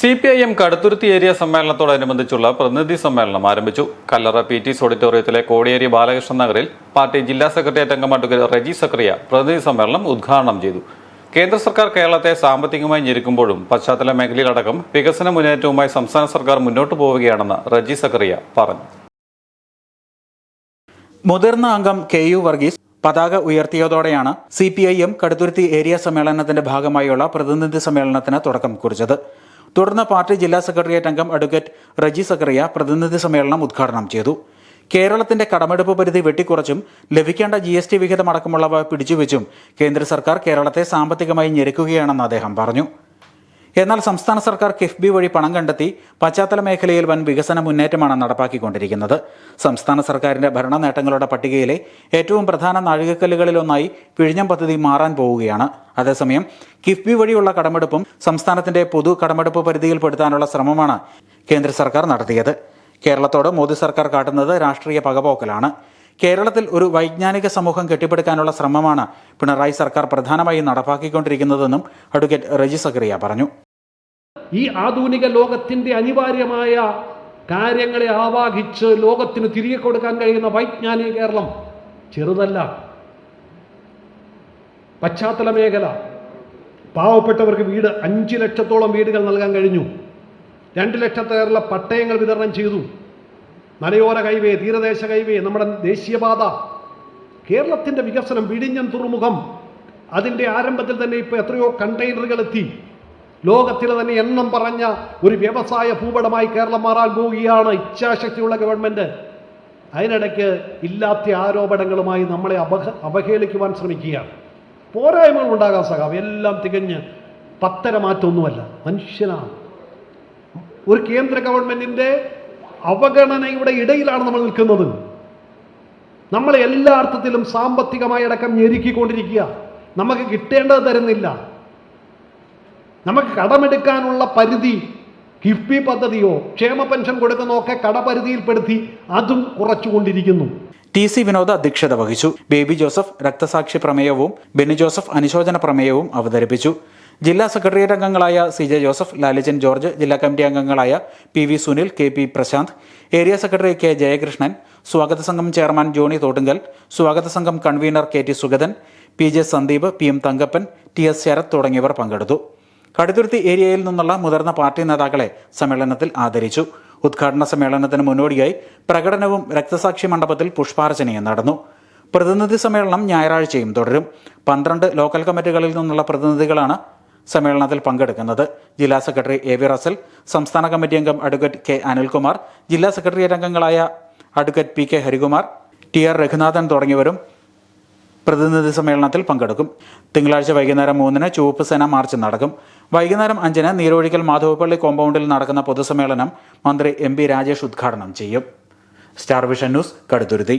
C P I M Kaduthuruthy area സമ്മേളനത്തോടനുബന്ധിച്ചുള്ള പ്രതിനിധി സമ്മേളനം ആരംഭിച്ചു. കല്ലറ പി ടി ഓഡിറ്റോറിയത്തിലെ കോടിയേരി ബാലകൃഷ്ണൻ നഗറിൽ പാർട്ടി ജില്ലാ സെക്രട്ടേറിയറ്റ് അംഗം അഡ്വക്കേറ്റ് റെജി സക്രിയ പ്രതിനിധി സമ്മേളനം ഉദ്ഘാടനം ചെയ്തു. കേന്ദ്ര സർക്കാർ കേരളത്തെ സാമ്പത്തികമായി ഞെരുക്കുമ്പോഴും പശ്ചാത്തല മേഖലയിലടക്കം വികസന മുന്നേറ്റവുമായി സംസ്ഥാന സർക്കാർ മുന്നോട്ടു പോവുകയാണെന്ന് റജി സക്രിയ പറഞ്ഞു. മുതിർന്ന അംഗം കെ യു വർഗീസ് പതാക ഉയർത്തിയതോടെയാണ് C P I M Kaduthuruthy area സമ്മേളനത്തിന്റെ ഭാഗമായുള്ള പ്രതിനിധി സമ്മേളനത്തിന് തുടക്കം കുറിച്ചത്. തുടർന്ന് പാർട്ടി ജില്ലാ സെക്രട്ടേറിയറ്റ് അംഗം അഡ്വക്കേറ്റ് റജി സക്കറിയ പ്രതിനിധി സമ്മേളനം ഉദ്ഘാടനം ചെയ്തു. കേരളത്തിന്റെ കടമെടുപ്പ് പരിധി വെട്ടിക്കുറച്ചും ലഭിക്കേണ്ട ജി എസ് ടി വിഹിതമടക്കമുള്ളവ പിടിച്ചുവെച്ചും കേന്ദ്ര സർക്കാർ കേരളത്തെ സാമ്പത്തികമായി ഞെരുക്കുകയാണെന്ന് അദ്ദേഹം പറഞ്ഞു. എന്നാൽ സംസ്ഥാന സർക്കാർ കിഫ്ബി വഴി പണം കണ്ടെത്തി പശ്ചാത്തല മേഖലയിൽ വൻ വികസന മുന്നേറ്റമാണ് നടപ്പാക്കിക്കൊണ്ടിരിക്കുന്നത്. സംസ്ഥാന സർക്കാരിന്റെ ഭരണ നേട്ടങ്ങളുടെ പട്ടികയിലെ ഏറ്റവും പ്രധാന നാഴികക്കല്ലുകളിലൊന്നായി പിഴിഞ്ഞം പദ്ധതി മാറാൻ പോവുകയാണ്. അതേസമയം കിഫ്ബി വഴിയുള്ള കടമെടുപ്പും സംസ്ഥാനത്തിന്റെ പൊതു കടമെടുപ്പ് പരിധിയിൽപ്പെടുത്താനുള്ള ശ്രമമാണ് കേന്ദ്ര സർക്കാർ നടത്തിയത്. കേരളത്തോട് മോദി സർക്കാർ കാട്ടുന്നത് രാഷ്ട്രീയ പകപോക്കലാണ്. കേരളത്തിൽ ഒരു വൈജ്ഞാനിക സമൂഹം കെട്ടിപ്പടുക്കാനുള്ള ശ്രമമാണ് പിണറായി സർക്കാർ പ്രധാനമായും നടപ്പാക്കിക്കൊണ്ടിരിക്കുന്നതെന്നും അഡ്വക്കേറ്റ് റജി സക്രിയ പറഞ്ഞു. ഈ ആധുനിക ലോകത്തിന്റെ അനിവാര്യമായ കാര്യങ്ങളെ ആവാഹിച്ച് ലോകത്തിന് തിരികെ കൊടുക്കാൻ കഴിയുന്ന വൈജ്ഞാനിക കേരളം ചെറുതല്ല. പശ്ചാത്തല മേഖല. പാവപ്പെട്ടവർക്ക് വീട് അഞ്ച് ലക്ഷത്തോളം വീടുകൾ നൽകാൻ കഴിഞ്ഞു. രണ്ട് ലക്ഷത്തേറെ പട്ടയങ്ങൾ വിതരണം ചെയ്തു. മലയോര ഹൈവേ തീരദേശ ഹൈവേ നമ്മുടെ ദേശീയപാത. കേരളത്തിന്റെ വികസനം വിഴിഞ്ഞം തുറമുഖം. അതിന്റെ ആരംഭത്തിൽ തന്നെ ഇപ്പോൾ എത്രയോ കണ്ടെയ്നറുകൾ എത്തി. ലോകത്തിലെ തന്നെ എണ്ണം പറഞ്ഞ ഒരു വ്യവസായ ഭൂപടമായി കേരളം മാറാൻ പോവുകയാണ് ഇച്ഛാശക്തിയുള്ള ഗവൺമെന്റ് അതിനിടയ്ക്ക് ഇല്ലാത്ത ആരോപണങ്ങളുമായി നമ്മളെ അപഹ അവഹേളിക്കുവാൻ ശ്രമിക്കുകയാണ്. പോരായ്മകൾ ഉണ്ടാകാൻ സഹാവ് എല്ലാം തികഞ്ഞ് പത്തര മാറ്റമൊന്നുമല്ല. മനുഷ്യനാണ്. ഒരു കേന്ദ്ര ഗവൺമെന്റിന്റെ അവഗണനയുടെ ഇടയിലാണ് നമ്മൾ നിൽക്കുന്നത്. നമ്മളെ എല്ലാ അർത്ഥത്തിലും സാമ്പത്തികമായി അടക്കം ഞെരുക്കിക്കൊണ്ടിരിക്കുക. നമുക്ക് കിട്ടേണ്ടത് തരുന്നില്ല. നമുക്ക് കടമെടുക്കാനുള്ള പരിധി കിഫ്ബി പദ്ധതിയോ ക്ഷേമ പെൻഷൻ കൊടുക്കുന്നതൊക്കെ കടപരിധിയിൽപ്പെടുത്തി അതും കുറച്ചുകൊണ്ടിരിക്കുന്നു. ടി സി വിനോദ് അധ്യക്ഷത വഹിച്ചു. ബേബി ജോസഫ് രക്തസാക്ഷി പ്രമേയവും ബെന്നി ജോസഫ് അനുശോചന പ്രമേയവും അവതരിപ്പിച്ചു. ജില്ലാ സെക്രട്ടേറിയറ്റ് അംഗങ്ങളായ സി ജെ ജോസഫ് ലാലിജൻ ജോർജ് ജില്ലാ കമ്മിറ്റി അംഗങ്ങളായ P V Sunil K P Prashanth area secretary K Jayakrishnan സ്വാഗത സംഘം ചെയർമാൻ ജോണി തോട്ടുങ്കൽ സ്വാഗത സംഘം convener K T Sugathan P J Sandeep P M Thankappan T S Sarath തുടങ്ങിയവർ പങ്കെടുത്തു. കടുത്തുരുത്തി ഏരിയയിൽ നിന്നുള്ള മുതിർന്ന പാർട്ടി നേതാക്കളെ സമ്മേളനത്തിൽ ആദരിച്ചു. ഉദ്ഘാടന സമ്മേളനത്തിന് മുന്നോടിയായി പ്രകടനവും രക്തസാക്ഷി മണ്ഡപത്തിൽ പുഷ്പാർച്ചനയും നടന്നു. പ്രതിനിധി സമ്മേളനം ഞായറാഴ്ചയും തുടരും. പന്ത്രണ്ട് ലോക്കൽ കമ്മിറ്റികളിൽ നിന്നുള്ള പ്രതിനിധികളാണ് സമ്മേളനത്തിൽ പങ്കെടുക്കുന്നത്. ജില്ലാ സെക്രട്ടറി എ വി റസൽ സംസ്ഥാന കമ്മിറ്റി അംഗം അഡ്വക്കേറ്റ് കെ അനിൽകുമാർ ജില്ലാ സെക്രട്ടേറിയറ്റ് അംഗങ്ങളായ advocate P K Harikumar T R Raghunathan തുടങ്ങിയവരും പ്രതിനിധി സമ്മേളനത്തിൽ പങ്കെടുക്കും. തിങ്കളാഴ്ച വൈകുന്നേരം മൂന്നിന് ചുവപ്പ് സേന മാർച്ച് നടക്കും. വൈകുന്നേരം അഞ്ചിന് നീരോഴിക്കൽ മാധവപ്പള്ളി കോമ്പൗണ്ടിൽ നടക്കുന്ന പൊതുസമ്മേളനം മന്ത്രി എം രാജേഷ് ഉദ്ഘാടനം ചെയ്യും. Star vision news Kaduthuruthy.